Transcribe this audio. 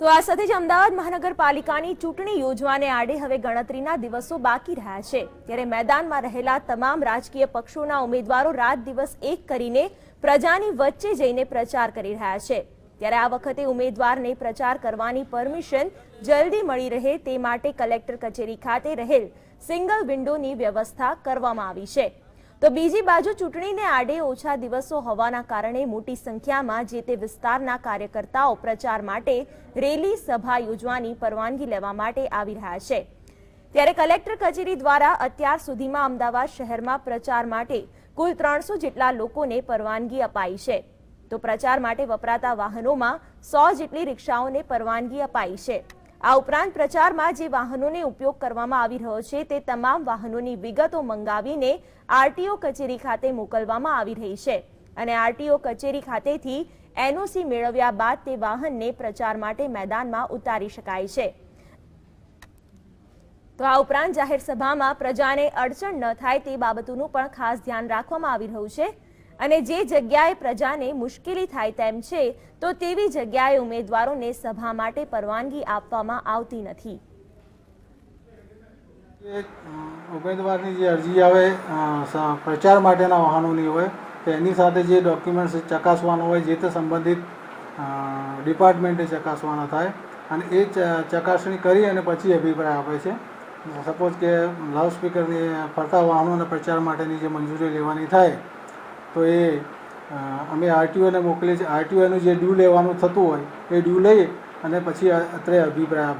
તો આ સાથે જ અમદાવાદ મહાનગરપાલિકાની ચૂંટણી યોજવાને આડે હવે ગણતરીના દિવસો બાકી રહ્યા છે. ત્યારે મેદાનમાં રહેલા તમામ રાજકીય પક્ષોના ઉમેદવારો રાત દિવસ એક કરીને પ્રજાની વચ્ચે જઈને પ્રચાર કરી રહ્યા છે. ત્યારે આ વખતે ઉમેદવારને પ્રચાર કરવાની પરમિશન જલ્દી મળી રહે તે માટે કલેક્ટર કચેરી ખાતે રહેલ સિંગલ વિન્ડોની વ્યવસ્થા કરવામાં આવી છે. તો બીજી બાજુ ચૂંટણીને આડે ઓછા દિવસો હોવાના કારણે મોટી સંખ્યામાં જે તે વિસ્તારના કાર્યકર્તાઓ પ્રચાર માટે રેલી સભા યોજવાની પરવાનગી લેવા માટે આવી રહ્યા છે. ત્યારે કલેક્ટર કચેરી દ્વારા અત્યાર સુધીમાં અમદાવાદ શહેરમાં પ્રચાર માટે કુલ ત્રણસો જેટલા લોકોને પરવાનગી અપાઈ છે. તો પ્રચાર માટે વપરાતા વાહનોમાં સો જેટલી રિક્ષાઓને પરવાનગી અપાઈ છે. આ ઉપરાંત પ્રચારમાં જે વાહનોને ઉપયોગ કરવામાં આવી રહ્યો છે, તે તમામ વાહનોની વિગતો મંગાવીને આરટીઓ કચેરી ખાતે મોકલવામાં આવી રહી છે. અને આરટીઓ કચેરી ખાતેથી એનઓસી મેળવ્યા બાદ તે વાહનને પ્રચાર માટે મેદાનમાં ઉતારી શકાય છે. તો આ ઉપરાંત જાહેર સભામાં પ્રજાને અડચણ ન થાય તે બાબતોનું પણ ખાસ ધ્યાન રાખવામાં આવી રહ્યું છે. અને જે જગ્યાએ પ્રજાને મુશ્કેલી થાય તેમ છે, તો તેવી જગ્યાએ ઉમેદવારોને સભા માટે પરવાનગી આપવામાં આવતી નથી. ઉમેદવારની જે અરજી આવે પ્રચાર માટેના વાહનોની હોય, તો એની સાથે જે ડોક્યુમેન્ટ્સ ચકાસવાનું હોય, જે તે સંબંધિત ડિપાર્ટમેન્ટે ચકાસવાના થાય, અને એ ચકાસણી કરી અને પછી અભિપ્રાય આપે છે. સપોઝ કે લાઉડસ્પીકરની ફરતા વાહનોના પ્રચાર માટેની જે મંજૂરી લેવાની થાય તો એ અમે આરટીઓને મોકલીએ છીએ. આરટીઓનું જે ડ્યુ લેવાનું થતું હોય, એ ડ્યુ લઈ અને પછી અત્રે અભિપ્રાય